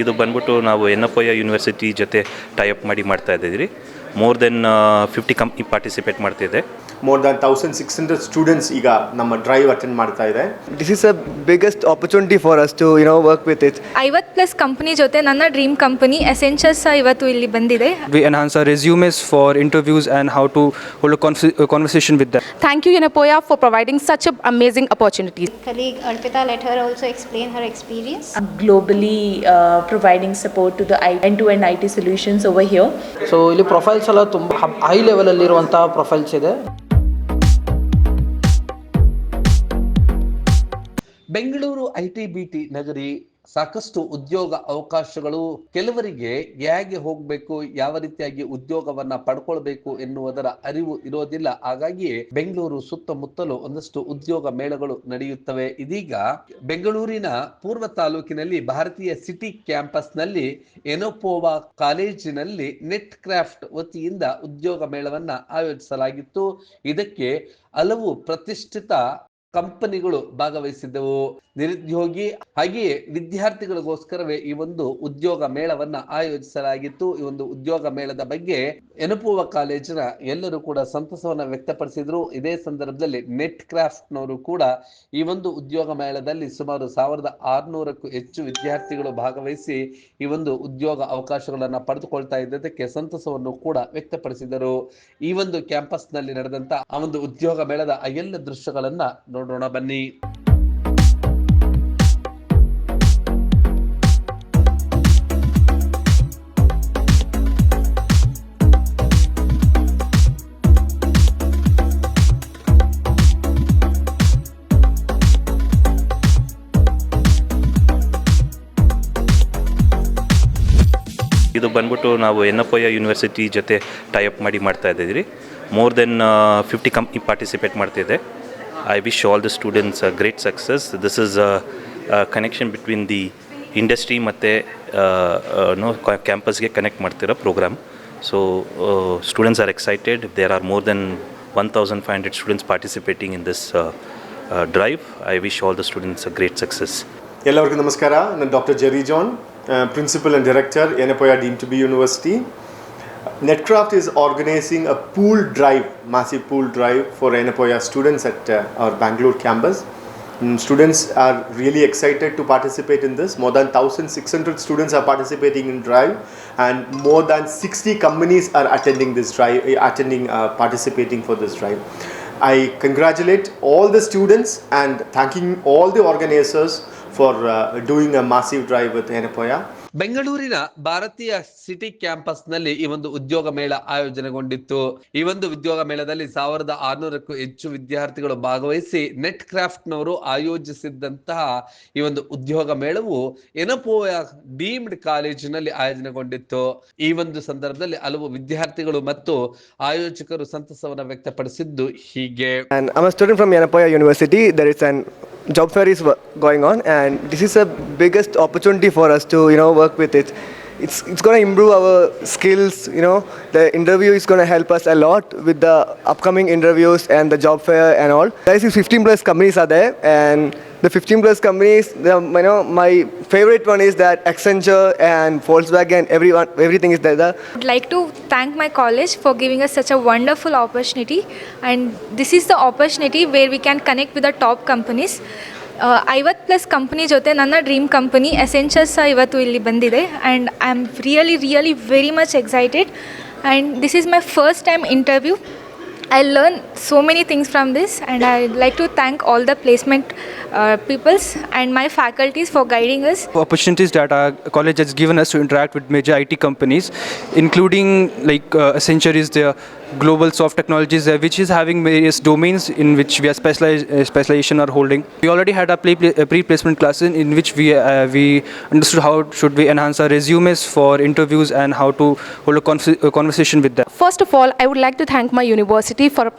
ಇದು ಬಂದ್ಬಿಟ್ಟು ನಾವು ಎನ್ ಎಫ್ ಐ ಯೂನಿವರ್ಸಿಟಿ ಜೊತೆ ಟೈಅಪ್ ಮಾಡಿ ಮಾಡ್ತಾ ಇದ್ದೀವಿ more than fifty company participate ಮಾಡ್ತಿದೆ. More than thousand six hundred students ಈಗ ನಮ್ಮ ಡ್ರೈವ್ ಅಟೆಂಡ್ ಮಾಡ್ತಾ ಇದೆ. This is a biggest opportunity for us to you know work with it ಐವತ್ ಪ್ಲಸ್ ಕಂಪನಿ ಜೊತೆ ನನ್ನ ಡ್ರೀಮ್ ಕಂಪನಿ ಎಸೆನ್ಷಿಯಲ್ಸ್ ಇವತ್ತು ಇಲ್ಲಿ ಬಂದಿದೆ. We enhance our resumes for interviews and how to hold conversation with thank you you know ಪೋಯಾ for providing such a amazing opportunity colleague Arpita let her also explain her experience globally providing support to the I to end I T solutions over here so ಇಲ್ಲಿ profile profiles ಎಲ್ಲ ತುಂಬ high ಲೆವೆಲಲ್ಲಿರುವಂಥ profiles ಇದೆ. Bengaluru I T B T ನಗರಿ ಸಾಕಷ್ಟು ಉದ್ಯೋಗ ಅವಕಾಶಗಳು ಕೆಲವರಿಗೆ ಹೇಗೆ ಹೋಗಬೇಕು, ಯಾವ ರೀತಿಯಾಗಿ ಉದ್ಯೋಗವನ್ನ ಪಡ್ಕೊಳ್ಬೇಕು ಎನ್ನುವುದರ ಅರಿವು ಇರೋದಿಲ್ಲ. ಹಾಗಾಗಿ ಬೆಂಗಳೂರು ಸುತ್ತಮುತ್ತಲು ಒಂದಷ್ಟು ಉದ್ಯೋಗ ಮೇಳಗಳು ನಡೆಯುತ್ತವೆ. ಇದೀಗ ಬೆಂಗಳೂರಿನ ಪೂರ್ವ ತಾಲೂಕಿನಲ್ಲಿ ಭಾರತೀಯ ಸಿಟಿ ಕ್ಯಾಂಪಸ್ನಲ್ಲಿ ಎನೋಪೋವಾ ಕಾಲೇಜಿನಲ್ಲಿ ನೆಟ್ ಕ್ರಾಫ್ಟ್ ವತಿಯಿಂದ ಉದ್ಯೋಗ ಮೇಳವನ್ನ ಆಯೋಜಿಸಲಾಗಿತ್ತು. ಇದಕ್ಕೆ ಹಲವು ಪ್ರತಿಷ್ಠಿತ ಕಂಪನಿಗಳು ಭಾಗವಹಿಸಿದ್ದವು. ನಿರುದ್ಯೋಗಿ ಹಾಗೆಯೇ ವಿದ್ಯಾರ್ಥಿಗಳಿಗೋಸ್ಕರವೇ ಈ ಒಂದು ಉದ್ಯೋಗ ಮೇಳವನ್ನ ಆಯೋಜಿಸಲಾಗಿತ್ತು. ಈ ಒಂದು ಉದ್ಯೋಗ ಮೇಳದ ಬಗ್ಗೆ ಎನಪುವ ಕಾಲೇಜಿನ ಎಲ್ಲರೂ ಕೂಡ ಸಂತಸವನ್ನ ವ್ಯಕ್ತಪಡಿಸಿದ್ರು. ಇದೇ ಸಂದರ್ಭದಲ್ಲಿ ನೆಟ್ ಕ್ರಾಫ್ಟ್ನವರು ಕೂಡ ಈ ಒಂದು ಉದ್ಯೋಗ ಮೇಳದಲ್ಲಿ ಸುಮಾರು ಸಾವಿರದ ಆರುನೂರಕ್ಕೂ ಹೆಚ್ಚು ವಿದ್ಯಾರ್ಥಿಗಳು ಭಾಗವಹಿಸಿ ಈ ಒಂದು ಉದ್ಯೋಗ ಅವಕಾಶಗಳನ್ನ ಪಡೆದುಕೊಳ್ತಾ ಇದ್ದದಕ್ಕೆ ಸಂತಸವನ್ನು ಕೂಡ ವ್ಯಕ್ತಪಡಿಸಿದರು. ಈ ಒಂದು ಕ್ಯಾಂಪಸ್ನಲ್ಲಿ ನಡೆದಂತ ಆ ಒಂದು ಉದ್ಯೋಗ ಮೇಳದ ಎಲ್ಲ ದೃಶ್ಯಗಳನ್ನ ನೋಡೋಣ, ಬನ್ನಿ. ಇದು ಬಂದ್ಬಿಟ್ಟು ನಾವು ಎನ್ನಪೋಯ ಯೂನಿವರ್ಸಿಟಿ ಜೊತೆ ಟೈಅಪ್ ಮಾಡಿ ಮಾಡ್ತಾ ಇದ್ದೀವಿ more than fifty company participate ಮಾಡ್ತಿದೆ. I wish a the students great success this a connection between the industry ಮತ್ತು ನೋ ಕ್ಯಾಂಪಸ್ಗೆ ಕನೆಕ್ಟ್ ಮಾಡ್ತಿರೋ program so students are excited there are more than one thousand five hundred students participating in this drive I wish all the students great success ಎಲ್ಲರಿಗೂ ನಮಸ್ಕಾರ. ನಾನು doctor Jerry John principal and director Yenepoya deemed to be university Netcraft is organizing a pool drive, massive pool drive for Enapoya students at uh, our Bangalore campus. Mm, students are really excited to participate in this. More than 1,600 students are participating in drive, and more than 60 companies are attending this drive, eh, attending, uh, participating for this drive. I congratulate all the students and thanking all the organizers for uh, doing a massive drive with Enapoya. ಬೆಂಗಳೂರಿನ ಭಾರತೀಯ city ಕ್ಯಾಂಪಸ್ನಲ್ಲಿ ಈ ಒಂದು ಉದ್ಯೋಗ ಮೇಳ ಆಯೋಜನೆಗೊಂಡಿತ್ತು. ಈ ಒಂದು ಉದ್ಯೋಗ ಮೇಳದಲ್ಲಿ ಸಾವಿರದ ಆರುನೂರಕ್ಕೂ ಹೆಚ್ಚು ವಿದ್ಯಾರ್ಥಿಗಳು ಭಾಗವಹಿಸಿ ನೆಟ್ ಕ್ರಾಫ್ಟ್ ನವರು ಆಯೋಜಿಸಿದ್ದಂತಹ ಈ ಒಂದು ಉದ್ಯೋಗ ಮೇಳವು ಎನಪೋಯ ಡೀಮ್ಡ್ ಕಾಲೇಜಿನಲ್ಲಿ ಆಯೋಜನೆಗೊಂಡಿತ್ತು. ಈ ಒಂದು ಸಂದರ್ಭದಲ್ಲಿ ಹಲವು ವಿದ್ಯಾರ್ಥಿಗಳು ಮತ್ತು ಆಯೋಜಕರು ಸಂತಸವನ್ನು ವ್ಯಕ್ತಪಡಿಸಿದ್ದು ಹೀಗೆ. An job fair is going on, and this is a biggest opportunity for us to you know work with it. It's it's going to improve our skills. You know, the interview is going to help us a lot with the upcoming interviews and the job fair and all. Guys, 15 plus companies are there, and the 15 plus companies, the, you know, my favorite one is that Accenture and Volkswagen, everyone, everything is there. I'd like to thank my college for giving us such a wonderful opportunity, and this is the opportunity where we can connect with the top companies. ಐವತ್ತು plus company ಜೊತೆ ನನ್ನ dream company ಎಸೆನ್ಷಸ್ ಇವತ್ತು ಇಲ್ಲಿ ಬಂದಿದೆ and I am really really very much excited and this is my first time interview I learn so many things from this and I like to thank all the placement uh, peoples and my faculties for guiding us. Opportunities that our college has given us to interact with major IT companies, including like uh, Accenture is there, Global Soft Technologies there, which is having various domains in which we are specialize, uh, specialization are holding. We already had our pre- uh, pre-placement classes in in which we uh, we understood how should we enhance our resumes for interviews and how to hold a, conf- a conversation with them. First of all, I would like to thank my university for uh,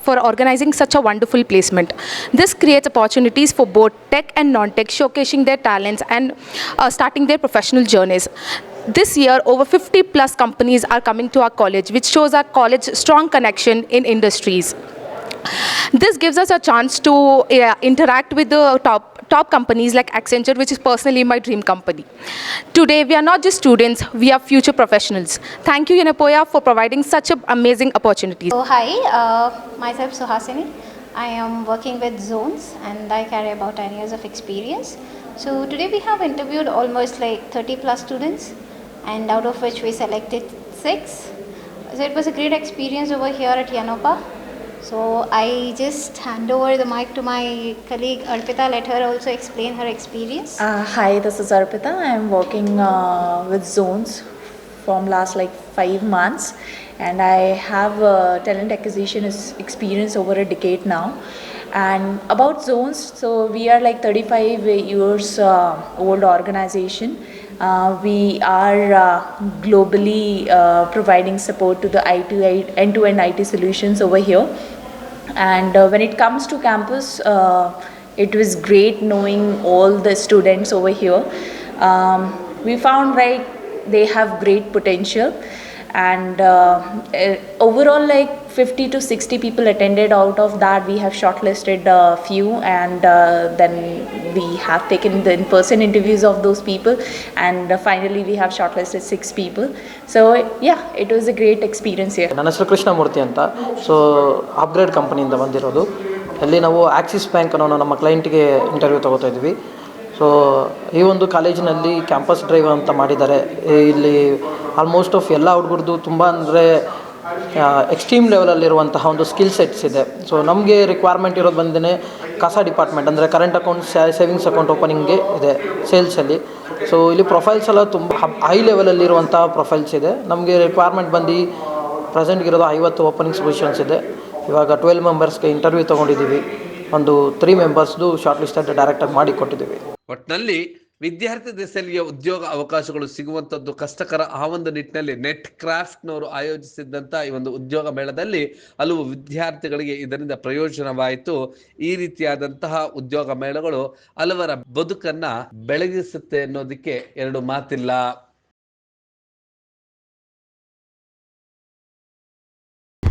for organizing such a wonderful placement. This creates opportunities for both tech and non-tech showcasing their talents and uh, starting their professional journeys. This year, over 50 plus companies are coming to our college, which shows our college strong connection in industries. This gives us a chance to uh, interact with the top top companies like Accenture, which is personally my dream company. Today, we are not just students, we are future professionals. Thank you, Yenapoya, for providing such an amazing opportunity. So hi, uh, myself Suhasini. I am working with Zones and I carry about 10 years of experience. So today we have interviewed almost like 30 plus students and out of which we selected 6. So it was a great experience over here at Yanopa. So I just hand over the mic to my colleague Arpita, let her also explain her experience. Uh, hi, this is Arpita. I am working uh, with Zones from last like five months, and I have uh, talent acquisition experience over a decade now. And about Zones, so we are like 35 years uh, old organization. Uh, we are uh, globally uh, providing support to the IT, end-to-end IT solutions over here. And when it comes to campus, it was great knowing all the students over here. Um, we found right they have great potential, and uh, eh, overall, like 50 to 60 people attended. Out of that, we have shortlisted a few, and uh, then we have taken the in-person interviews of those people, and uh, finally, we have shortlisted six people. So yeah, it was a great experience here. ನನ್ನ ಹೆಸರು ಕೃಷ್ಣಮೂರ್ತಿ ಅಂತ so upgrade ಕಂಪನಿಯಿಂದ ಬಂದಿರೋದು ಅಲ್ಲಿ ನಾವು Axis bank ಅನ್ನೋ ನಮ್ಮ ಕ್ಲೈಂಟ್ಗೆ ಇಂಟರ್ವ್ಯೂ ತಗೋತಾ ಇದ್ವಿ ಸೊ ಈ ಒಂದು ಕಾಲೇಜಿನಲ್ಲಿ ಕ್ಯಾಂಪಸ್ ಡ್ರೈವ್ ಅಂತ ಮಾಡಿದ್ದಾರೆ ಇಲ್ಲಿ ಆಲ್ಮೋಸ್ಟ್ ಆಫ್ ಎಲ್ಲ ಹುಡುಗರದು ತುಂಬ ಅಂದರೆ ಎಕ್ಸ್ಟ್ರೀಮ್ ಲೆವೆಲಲ್ಲಿರುವಂತಹ ಒಂದು ಸ್ಕಿಲ್ ಸೆಟ್ಸ್ ಇದೆ. ಸೊ ನಮಗೆ ರಿಕ್ವೈರ್ಮೆಂಟ್ ಇರೋದು ಬಂದೇ ಕಸ ಡಿಪಾರ್ಟ್ಮೆಂಟ್ ಅಂದರೆ ಕರೆಂಟ್ ಅಕೌಂಟ್ ಸೇವಿಂಗ್ಸ್ ಅಕೌಂಟ್ ಓಪನಿಂಗ್ಗೆ ಇದೆ ಸೇಲ್ಸಲ್ಲಿ ಸೊ ಇಲ್ಲಿ ಪ್ರೊಫೈಲ್ಸ್ ಎಲ್ಲ ತುಂಬ ಹೈ ಲೆವೆಲಲ್ಲಿರುವಂಥ ಪ್ರೊಫೈಲ್ಸ್ ಇದೆ. ನಮಗೆ ರಿಕ್ವೈರ್ಮೆಂಟ್ ಬಂದು ಪ್ರೆಸೆಂಟ್ಗಿರೋದು ಐವತ್ತು ಓಪನಿಂಗ್ಸ್ ಪೊಸಿಷನ್ಸ್ ಇದೆ. ಇವಾಗ ಟ್ವೆಲ್ ಮೆಂಬರ್ಸ್ಗೆ ಇಂಟರ್ವ್ಯೂ ತೊಗೊಂಡಿದ್ದೀವಿ. ಒಂದು ತ್ರೀ ಮೆಂಬರ್ಸ್ದು ಶಾರ್ಟ್ ಲಿಸ್ಟೆಡ್ ಡೈರೆಕ್ಟಾಗಿ ಮಾಡಿ ಕೊಟ್ಟಿದ್ದೀವಿ ಒಟ್ಟಿನಲ್ಲಿ ವಿದ್ಯಾರ್ಥಿ ದೆಸೆಯಲ್ಲಿಯ ಉದ್ಯೋಗ ಅವಕಾಶಗಳು ಸಿಗುವಂಥದ್ದು ಕಷ್ಟಕರ ಆ ಒಂದು ನಿಟ್ಟಿನಲ್ಲಿ ನೆಟ್ ಕ್ರಾಫ್ಟ್ನವರು ಆಯೋಜಿಸಿದ್ದಂಥ ಈ ಒಂದು ಉದ್ಯೋಗ ಮೇಳದಲ್ಲಿ ಹಲವು ವಿದ್ಯಾರ್ಥಿಗಳಿಗೆ ಇದರಿಂದ ಪ್ರಯೋಜನವಾಯಿತು. ಈ ರೀತಿಯಾದಂತಹ ಉದ್ಯೋಗ ಮೇಳಗಳು ಹಲವರ ಬದುಕನ್ನ ಬೆಳಗಿಸುತ್ತೆ ಅನ್ನೋದಕ್ಕೆ ಎರಡು ಮಾತಿಲ್ಲ.